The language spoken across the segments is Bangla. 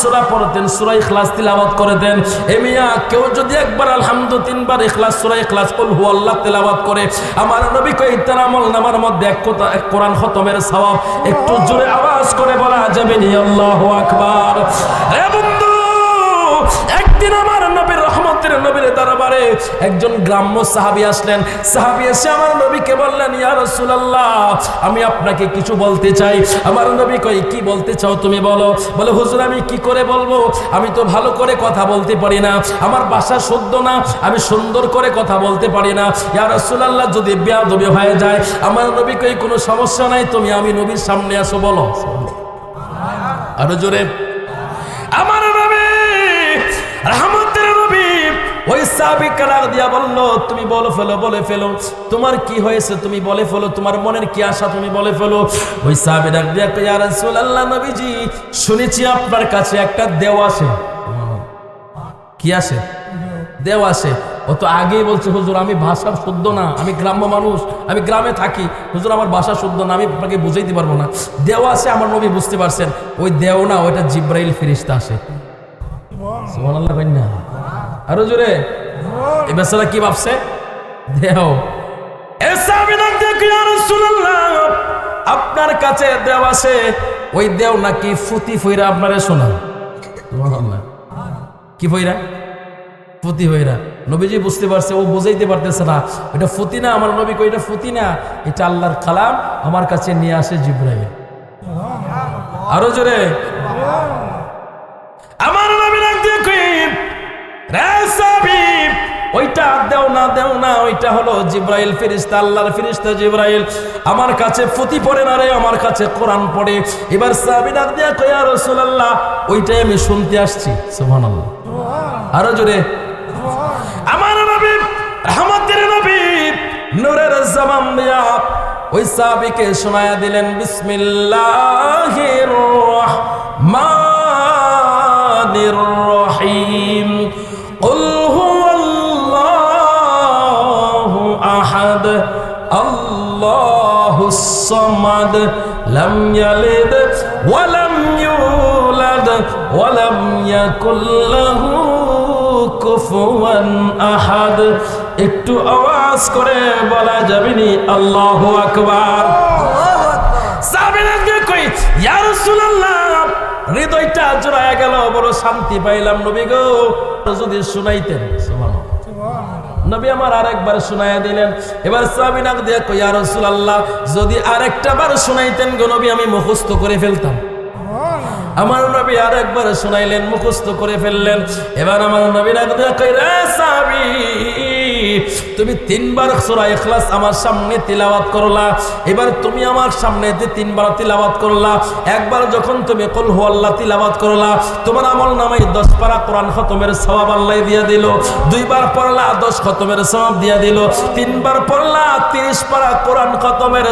সুরা পড়তেন সুরা ইখলাস তিলাবাত করে দেন। এ মিয়া, কেউ যদি একবার আলহামদু তিনবার ইখলাস, সুরা ইখলাস, কুল হু আল্লাহ তেলাবাত করে, আমার নবী কই তার আমল নামার মধ্যে এক কথা এক কোরআন খতমের সওয়াব, একটু জোরে আওয়াজ করে বলা যাবে নি, আল্লাহু আকবার। এ বন্ধু, একদিন আমার একজন গ্রাম্য সাহাবি আসলেন। সাহাবী এসে আমার নবীকে বললেন, ইয়া রাসূলুল্লাহ, আমি আপনাকে কিছু বলতে চাই। আমার নবী কই কি বলতে চাও তুমি বলো। বলে, হুজুর, আমি কি করে বলব? আমি তো ভালো করে কথা বলতে পারি না। আমার ভাষা শুদ্ধ না, আমি সুন্দর করে কথা বলতে পারি না। ইয়া রাসূলুল্লাহ, যদি বেয়াদবি হয়ে যায়, আমার নবী কই কোনো সমস্যা নাই, তুমি আমি নবীর সামনে আসো, বলো। আরও জোরে। তুমি বলে ফেলো বলে ফেলো। তোমার কি হয়েছে? তুমি বলে ফেলো। তোমার মনের কি আশা? তুমি বলে ফেলো। ওই শুনেছি আপনার কাছে একটা দেও আসে। কি আসে? দেও আসে। ও তো আগেই বলছে, হুজুর, আমি ভাষা শুদ্ধ না। আমি গ্রাম্য মানুষ। আমি গ্রামে থাকি। হুজুর, আমার ভাষা শুদ্ধ না। আমি আপনাকে বুঝাইতে পারব না। দেও আসে, আমার নবী বুঝতে পারছেন। ওই দেও না, ওইটা জিব্রাইল ফিরিস্তা আসে। আরও জোরে। এই বেচারা কি ভাবছে? কই, আপনার কাছে দেও আসে ওই দেও নাকি ফুতি ফইরা আপনারে শোনা কি ফইরা? ফুতি হইরা নবীজি বুঝতে পারছে ও বুঝাইতে পারতেছে না এটা ফুতি না আমার নবী কই এটা ফুতি না এটা আল্লাহর কালাম আমার কাছে নিয়ে আসে জিব্রাইল। আরও জোরে। আমার নবী ডাক দিয়ে ওইটা দেও না দেও না, ওইটা হলো জিব্রাইল ফেরিস্তা, আল্লাহর ফেরিস্তা জিব্রাইল। আমার কাছে ফুতি পড়ে না রে, আমার কাছে কোরআন পড়ে। এবার সাহাবী ডাক দিয়া কই ইয়া রাসূলুল্লাহ, ওইটাই আমি শুনতে আসছি। সুবহানাল্লাহ। আরও জোরে। আমার নবী, রহমতের নবী, নূরের জামান দিয়া ওই সাহাবীকে শোনায়া দিলেন, বিসমিল্লাহির রহমানির রহিম। আহাদ আল্লাহুস লাম ইয়ালিদ ওয়া লাম ইউলাদ ওয়া কুফুয়ান আহাদ। একটু আওয়াজ করে বলা যাবে নি? আল্লাহু আকবার। সাহাবীদেরকে কই ইয়া রাসূলুল্লাহ, হৃদয়টা জোড়ায় গেল, বড় শান্তি পাইলাম নবী গো। যদি শুনাইতেন, সুবহানাল্লাহ। নবী আমার আরেকবার শুনাইয়া দিলেন। এবার সাহাবী নাক দিয়া কই ইয়া রাসূলুল্লাহ যদি আরেকটা বার শুনাইতেন গো নবী আমি মুখস্থ করে ফেলতাম। আমার নবী আর একবার শোনাইলেন মুখস্থ করে ফেললেন। এবার আমার নবী সাহাবি তুমি তিনবার সূরা ইখলাস আমার সামনে তিলাওয়াত করলা। এবার তুমি আমার সামনে যে তিনবার তিলাওয়াত করলা একবার যখন তুমি কুল হু আল্লাহ তিলাওয়াত করলা তোমার আমল 10 পারা কোরআন খতমের আল্লাহ দিয়া দিল দুইবার পড়লা 10 খতমের দিয়া দিল তিনবার পড়লা 30 পারা কোরআন খতমের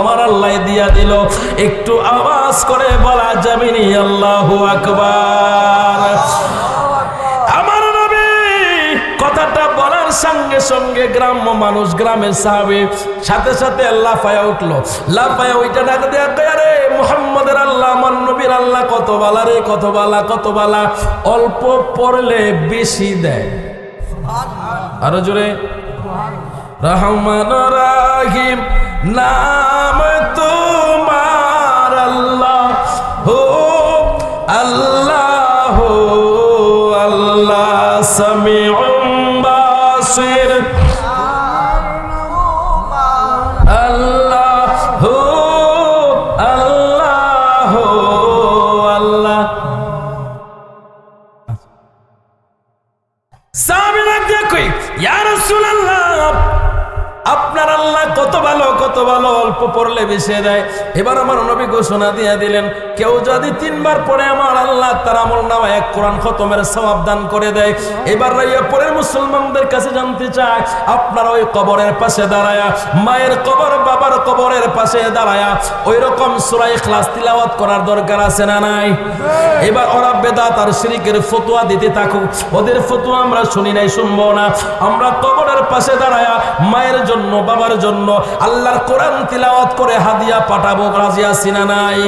আমার আল্লাহ দিয়া দিল। একটু আওয়াজ করে বলা যাবেনি আল্লাহু আকবার। আমার নবী কথাটা সঙ্গে সঙ্গে গ্রাম্য মানুষ, গ্রামের সাহাবে সাথে সাথে লাফায়া উঠল। লাফায়া ওইটা ডাক দেয়া আরে মুহাম্মদের আল্লাহ, আমার নবীর আল্লাহ কত বালা রে, কত বালা কত বালা। অল্প পড়লে বেশি দেয়। আরও জোরে। রহমান রাহিম, নাম তোমার আল্লাহ হো আল্লাহ হো, আল্লাহ সামিউম। বাসির আপনার আল্লাহ কত ভালো কত ভালো, অল্প পড়লে বেছে দেয় এবার আমার নবী ঘোষণা দিয়ে দিলেন, কেউ যদি তিনবার পরে আমার আল্লাহ, তার আমল নামা এক কোরআন খতমের সবাব দান করে দেয়। এবার রাইয়া পরে মুসলমানদের কাছে জানতে চায়, আপনারা ওই কবরের পাশে দাঁড়ায়, মায়ের কবর, বাবার কবরের পাশে দাঁড়ায়া ওই রকম সুরাই খ্লাস তিলাওয়াত করার দরকার আছে না নাই? এবার ওরা বেদাত আর শিরিকের ফতুয়া দিতে থাকুক। ওদের ফতুয়া আমরা শুনি নাই, শুনব না। আমরা কবরের পাশে দাঁড়ায়া মায়ের জন্য, বাবার জন্য আল্লাহর কোরআন তিলাওয়াত করে হাদিয়া পাঠাবো, রাজি আসি না নাই?